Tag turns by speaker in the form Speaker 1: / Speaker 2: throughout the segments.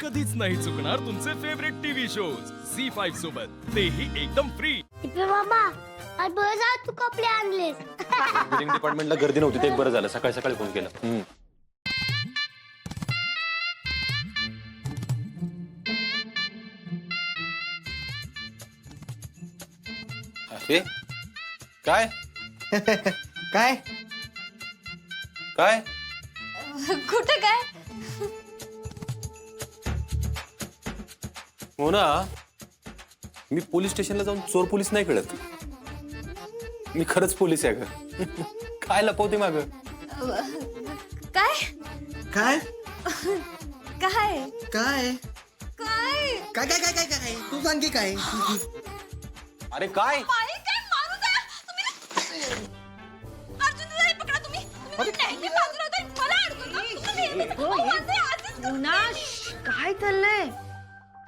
Speaker 1: कधीच नाही चुकणार तुमचे favourite TV shows C five सोबत. तेही एकदम फ्री
Speaker 2: आज बरं जा तू कपडे आणलेस.
Speaker 3: बिलिंग डिपार्टमेंटला गर्दी नव्हती ते एक बरं झालं. सकाळी सकाळी फोन केला. हम्म. अरे काय?
Speaker 4: काय?
Speaker 3: काय?
Speaker 5: कुठं काय?
Speaker 3: हो ना? मी पोलीस स्टेशनला जाऊन चोर पोलीस नाही कळत. मी खरंच पोलीस आहे ग काय लपवते माग?
Speaker 5: काय?
Speaker 4: काय?
Speaker 5: काय?
Speaker 4: काय?
Speaker 5: काय?
Speaker 4: काय काय काय काय काय? तू सांग की काय?
Speaker 3: अरे काय?
Speaker 5: काय
Speaker 6: चाललंय?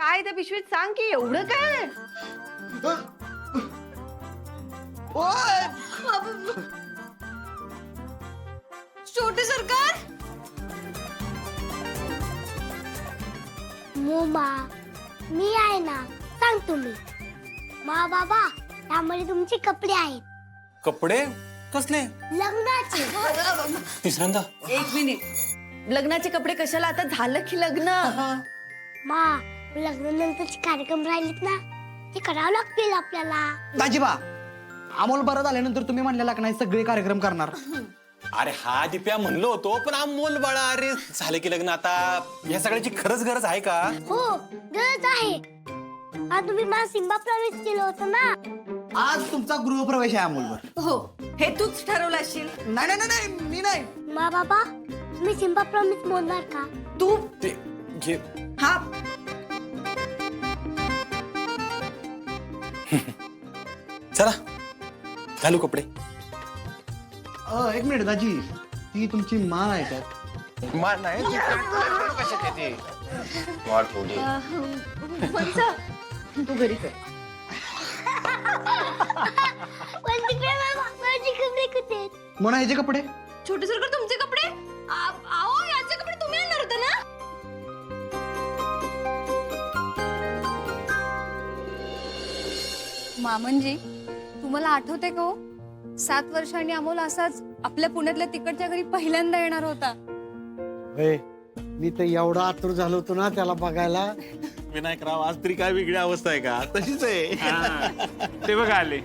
Speaker 6: काय त्या पिशवीत सांग की एवढं काय?
Speaker 5: छोटे सरकार!
Speaker 2: मोमा मी आहे ना. सांग तुम्ही. मा बाबा त्यामध्ये तुमचे कपडे आहेत.
Speaker 3: कपडे? कसले?
Speaker 2: लग्नाचे.
Speaker 3: तिसऱ्यांदा
Speaker 6: एक मिनिट. लग्नाचे कपडे कशाला? आता झालं की लग्न.
Speaker 2: मा लग्नानंतरचे कार्यक्रम राहिलेत ना ते करावं लागतील आपल्याला.
Speaker 4: दाजीबा अमोल बरं झाल्यानंतर तुम्ही म्हणलेला का नाही सगळे कार्यक्रम करणार.
Speaker 3: अरे हा दिप्या म्हणलो होतो पण अमोल बाळा अरे झाले की लग्न आता. या सगळ्याची खरंच गरज आहे का?
Speaker 2: हो गरज आहे. हा तुम्ही मला सिम्बा प्रवेश केलं होतं ना.
Speaker 4: आज तुमचा गृहप्रवेश आहे अमोलवर.
Speaker 6: हो हे तूच ठरवलं असशील
Speaker 4: नाही नाही नाही, नाही मी नाही.
Speaker 2: मा बाबा तुम्ही सिम्बा प्रवेश मोडणार का?
Speaker 6: तू?
Speaker 3: ते घे.
Speaker 6: हा
Speaker 3: चला घालू कपडे.
Speaker 4: अ, एक मिनिट दाजी ती तुमची मान आहे का?
Speaker 3: मान नाही
Speaker 6: तू घरी कर.
Speaker 2: पण तिकडे मा- माझे कपडे कुठे आहेत?
Speaker 4: म्हणा ह्याचे कपडे?
Speaker 5: छोटे सरकार तुमचे कपडे. आ- आओ याचे कपडे.
Speaker 7: मामनजी तुम्हाला आठवते का हो? सात वर्षांनी अमोल असाच आपल्या पुण्यातल्या तिकडच्या घरी पहिल्यांदा येणार होता.
Speaker 8: मी तर एवढा आतुर झालो होतो ना त्याला बघायला.
Speaker 9: विनायकराव आज तरी काय वेगळी अवस्था आहे का? तशीच आहे. ते बघा आले.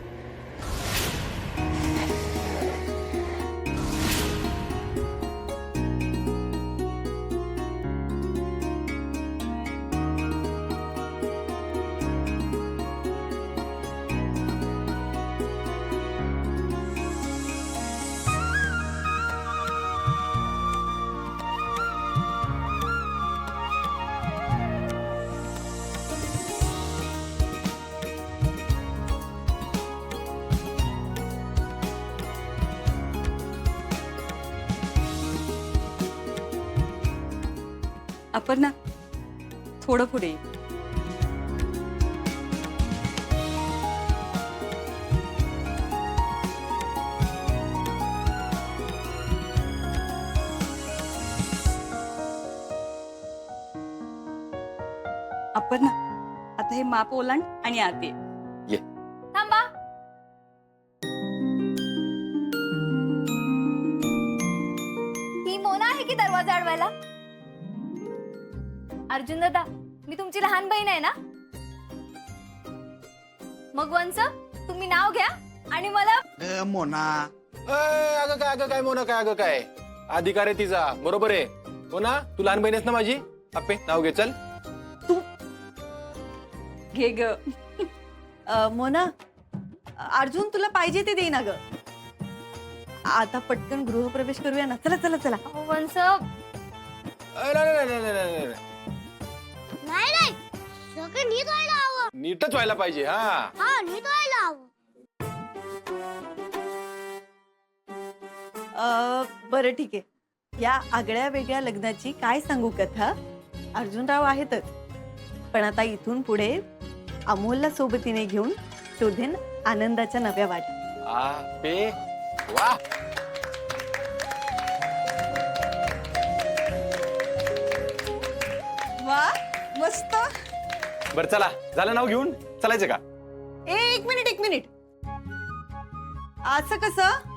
Speaker 7: आपण ना थोडं पुढे. आपण ना आता हे माप ओलांड आणि आत ये
Speaker 3: ये.
Speaker 7: थांबा
Speaker 5: अर्जुन दादा मी तुमची लहान बहीण आहे ना? मग वंच तुम्ही नाव घ्या आणि मला
Speaker 4: अ, मोना.
Speaker 3: अय, अगं काय अगं काय मोना काय अगं काय? अधिकार आहे तिचा बरोबर आहे. हो ना तू लहान बहीण आहेस ना माझी? अप्पे नाव घे चल.
Speaker 6: घे ग. अ, मोना अर्जुन तुला पाहिजे ते देईना ग आता पटकन गृहप्रवेश करूया ना. चला चला चला.
Speaker 5: अहो, वंच
Speaker 3: अय, नाही, नाही, नाही, नाही, नाही, नाही.
Speaker 2: नाही. नाही सगळं नीट व्हायला हवं.
Speaker 3: नीटच व्हायला पाहिजे हा.
Speaker 2: हा नीट व्हायला हवं.
Speaker 6: अ, बरं ठीक आहे. या आगळ्या वेगळ्या लग्नाची काय सांगू कथा? अर्जुनराव आहेतच. पण आता इथून पुढे अमोलला सोबतीने घेऊन शोधेन आनंदाच्या नव्या वाट.
Speaker 3: आ पे वा.
Speaker 6: वा!
Speaker 7: मस्त.
Speaker 3: बरं चला. झालं नाव घेऊन? चालायचं का?
Speaker 6: ए एक मिनिट एक मिनिट. असं कसं?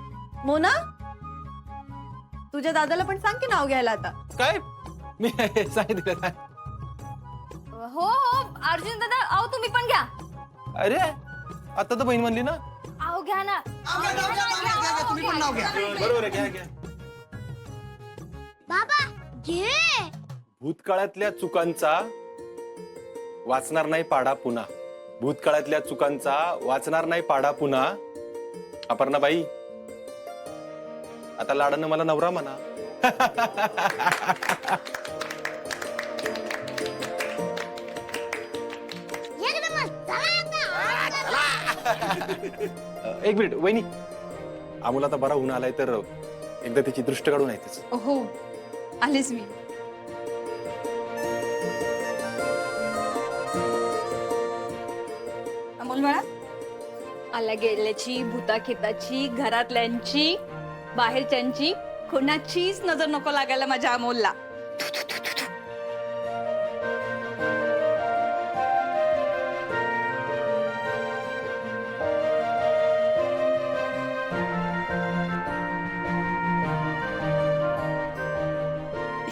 Speaker 6: मोना? तुझ्या दादाला पण सांग की नाव घ्यायला आता.
Speaker 3: काय? मी सांगितलं ना.
Speaker 5: हो हो. अर्जुन दादा अहो तुम्ही पण घ्या.
Speaker 3: अरे आता तर बहीण म्हणली ना.
Speaker 5: अहो घ्या ना.
Speaker 4: तुम्ही पण नाव घ्या.
Speaker 3: बरोबर आहे घ्या घ्या.
Speaker 2: बाबा घे.
Speaker 3: भूतकाळातल्या चुकांचा वाचणार नाही पाडा पुन्हा. भूतकाळातल्या चुकांचा वाचणार नाही पाडा पुन्हा. अपर्णाबाई आता लाडानं मला नवरा म्हणा. एक मिनिट वहिनी. अमोल आता बरा होऊन आलाय तर एकदा त्याची दृष्ट काढून आहे त्याच
Speaker 7: हो आलीच मी. अमोल बाळा
Speaker 5: आल्या गेल्याची भूता खेताची घरातल्यांची बाहेरच्यांची कोणाचीच नजर नको लागायला माझ्या अमोलला.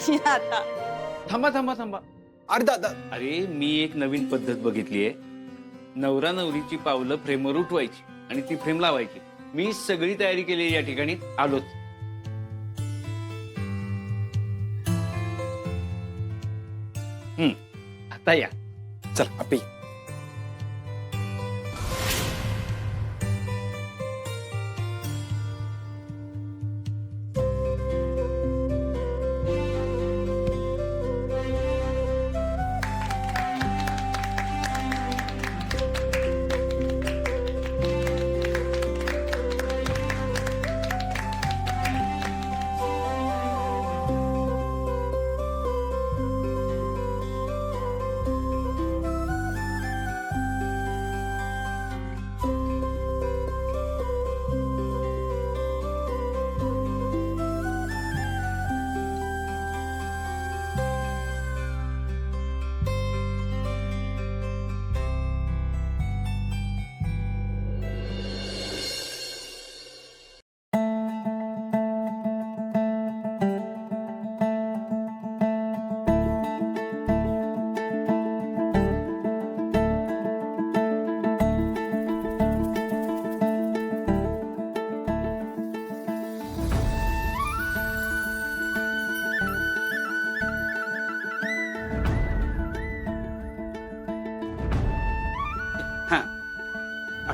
Speaker 6: या आता.
Speaker 9: थांबा थांबा थांबा.
Speaker 3: अरे दादा
Speaker 9: अरे मी एक नवीन पद्धत बघितली आहे नवरा नवरीची पावलं फ्रेमवर उठवायची आणि ती फ्रेम लावायची. मी सगळी तयारी केली या ठिकाणी आलोच. हम्म आता या.
Speaker 3: चल आपी.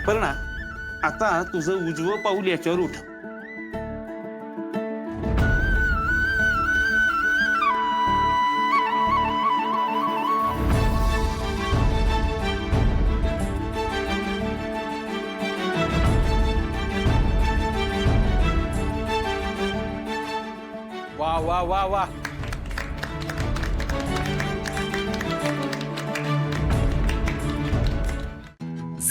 Speaker 9: अपर्णा आता तुझं उजवं पाऊल याच्यावर उठ
Speaker 3: वा वा वा वा.